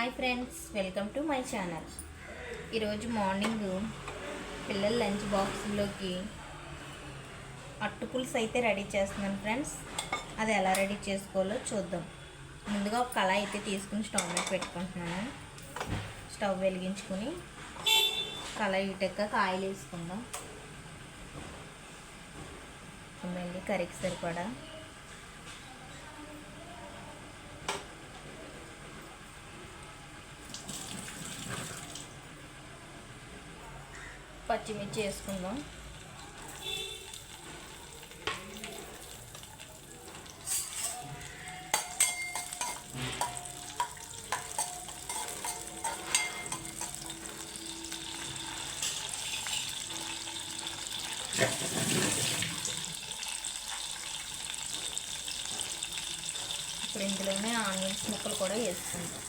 Hi friends welcome to my channel ఈరోజు morning పిల్లల lunch బాక్స్లోకి అట్టు పులుసు అయితే రెడీ చేస్తున్నాను ఫ్రెండ్స్. అది ఎలా రెడీ చేసుకోవాలో చూద్దాం. ముందుగా ఒక కళ అయితే తీసుకుని స్టవ్ మీద పెట్టుకుంటున్నాను. స్టవ్ వెలిగించుకుని కళాయి ఇటెక్క ఆయిల్ వేసుకుందాం మళ్ళీ కర్రీకి సరిపడా పచ్చిమిర్చి వేసుకుందాం. ఇప్పుడు ఇందులోనే ఆనియన్స్ ముక్కలు కూడా వేసుకుంటాం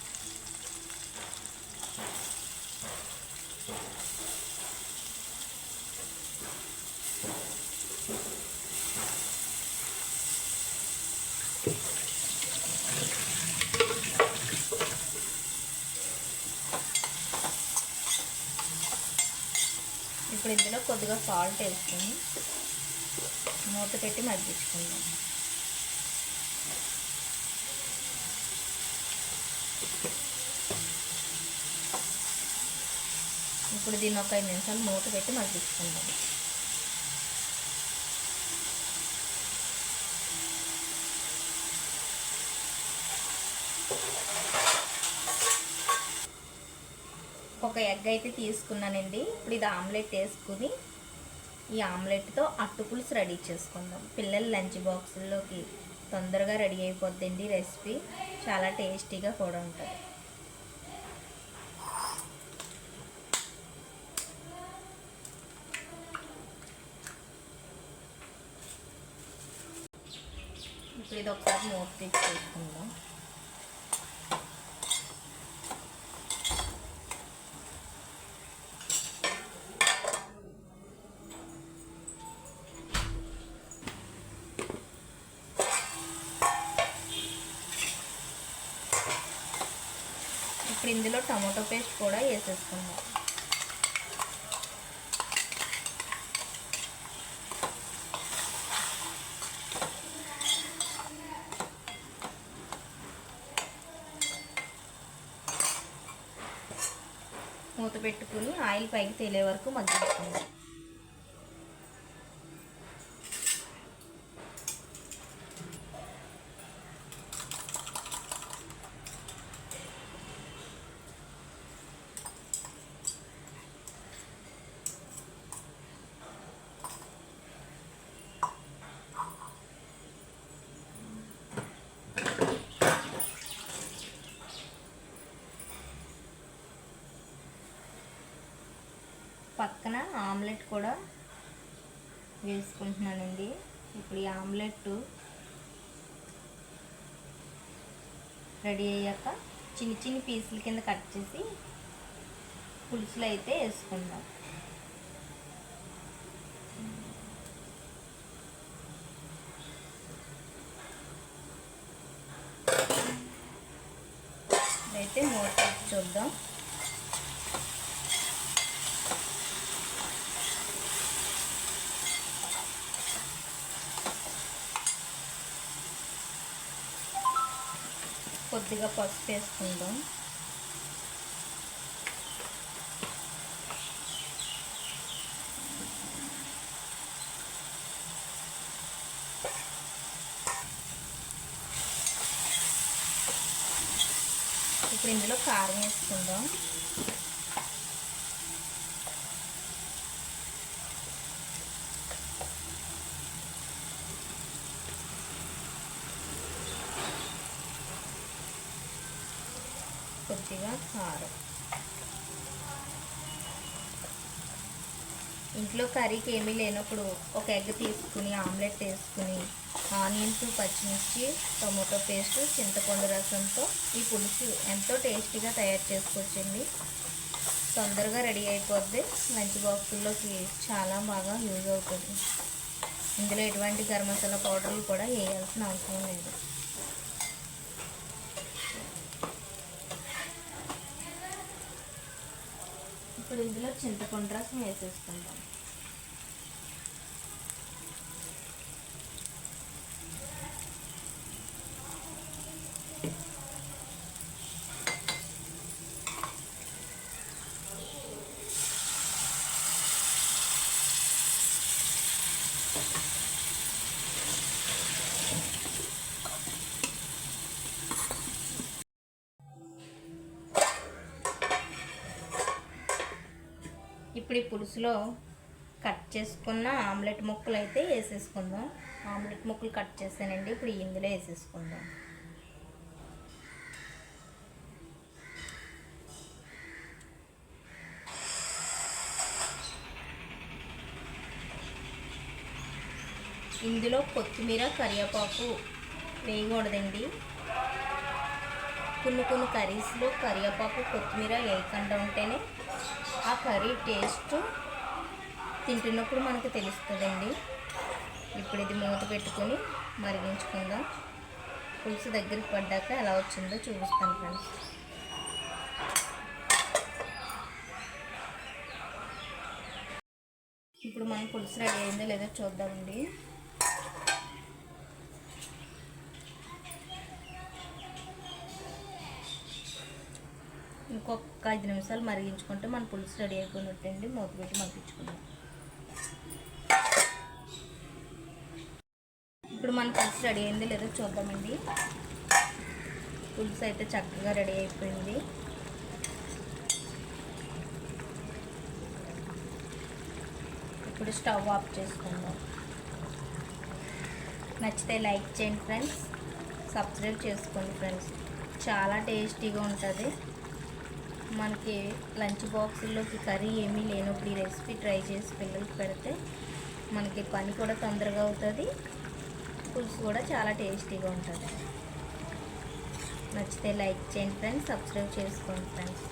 ఇప్పుడు ఇందులో కొద్దిగా సాల్ట్ వేసుకొని మూత పెట్టి మగ్గించుకుందాం. ఇప్పుడు దీన్ని ఒక ఐదు నిమిషాలు మూత పెట్టి మగ్గించుకుందాం. ఒక ఎగ్ అయితే తీసుకున్నానండి. ఇప్పుడు ఇది ఆమ్లెట్ వేసుకుని ఈ ఆమ్లెట్తో అట్టుపులుసు రెడీ చేసుకుందాం. పిల్లల లంచ్ బాక్సుల్లోకి తొందరగా రెడీ అయిపోద్దండి రెసిపీ. చాలా టేస్టీగా కూడా ఉంటుంది. ఇప్పుడు ఇది ఒకసారి మూత తీసి చేసుకుందాం. ఇప్పుడు ఇందులో టమాటో పేస్ట్ కూడా వేసేసుకుందాం. మూత పెట్టుకుని ఆయిల్ పైకి తేలే వరకు మగ్గించుకుందాం. పక్కన ఆమ్లెట్ కూడా వేసుకుంటున్నానండి. ఇప్పుడు ఈ ఆమ్లెట్ రెడీ అయ్యాక చిన్ని చిన్ని పీసుల కింద కట్ చేసి పులుసులు అయితే వేసుకుందాం. అయితే మూత చూద్దాం. కొద్దిగా పసుపు వేసుకుందాం. ఇప్పుడు ఇందులో కారం వేసుకుందాం. కొద్దిగా కారం. ఇంట్లో కర్రీకి ఏమీ లేనప్పుడు ఒక ఎగ్ తీసుకుని ఆమ్లెట్ వేసుకుని ఆనియన్స్ పచ్చిమిర్చి టొమాటో పేస్ట్ చింతపండు రసంతో ఈ పులుసు ఎంతో టేస్టీగా తయారు చేసుకోవచ్చండి. తొందరగా రెడీ అయిపోద్ది. లంచ్ బాక్సుల్లోకి చాలా బాగా యూజ్ అవుతుంది. ఇందులో ఎటువంటి గరం మసాలా పౌడర్లు కూడా వేయాల్సిన అవసరం లేదు. ఇప్పుడు ఇందులో చింతపండు రసం వేసేసుకుందాం. ఇప్పుడు ఈ పులుసులో కట్ చేసుకున్న ఆమ్లెట్ ముక్కలు అయితే వేసేసుకుందాం. ఆమ్లెట్ ముక్కలు కట్ చేసానండి ఇప్పుడు ఇందులో వేసేసుకుందాం. ఇందులో కొత్తిమీర కరివేపాకు వేయకూడదండి. కొన్ని కొన్ని కర్రీస్లో కరివేపాకు కొత్తిమీర వేయకుండా ఉంటేనే ఆ కర్రీ టేస్ట్ తింటున్నప్పుడు మనకు తెలుస్తుందండి. ఇప్పుడు ఇది మూత పెట్టుకొని మరిగించుకుందాం. పులుసు దగ్గరికి పడ్డాక ఎలా వచ్చిందో చూపిస్తాను ఫ్రెండ్స్. ఇప్పుడు మన పులుసు రెడీ అయిందో లేదో చూద్దామండి. ఇంకొక ఐదు నిమిషాలు మరిగించుకుంటే మన పులుసు రెడీ అయిపోయినట్టండి. మూత పెట్టి మగ్గించుకుందాం. ఇప్పుడు మన పులుసు రెడీ అయింది లేదో చూద్దామండి. పులుసు అయితే చక్కగా రెడీ అయిపోయింది. ఇప్పుడు స్టవ్ ఆఫ్ చేసుకుందాం. నచ్చితే లైక్ చేయండి ఫ్రెండ్స్. సబ్స్క్రైబ్ చేసుకోండి ఫ్రెండ్స్. చాలా టేస్టీగా ఉంటుంది. మనకి లంచ్ బాక్సుల్లోకి కర్రీ ఏమీ లేనప్పుడు ఈ రెసిపీ ట్రై చేసి పిల్లలకి పెడితే మనకి పని కూడా తొందరగా అవుతుంది. పులుసు కూడా చాలా టేస్టీగా ఉంటుంది. నచ్చితే లైక్ చేయండి ఫ్రెండ్స్ సబ్స్క్రైబ్ చేసుకోండి ఫ్రెండ్స్.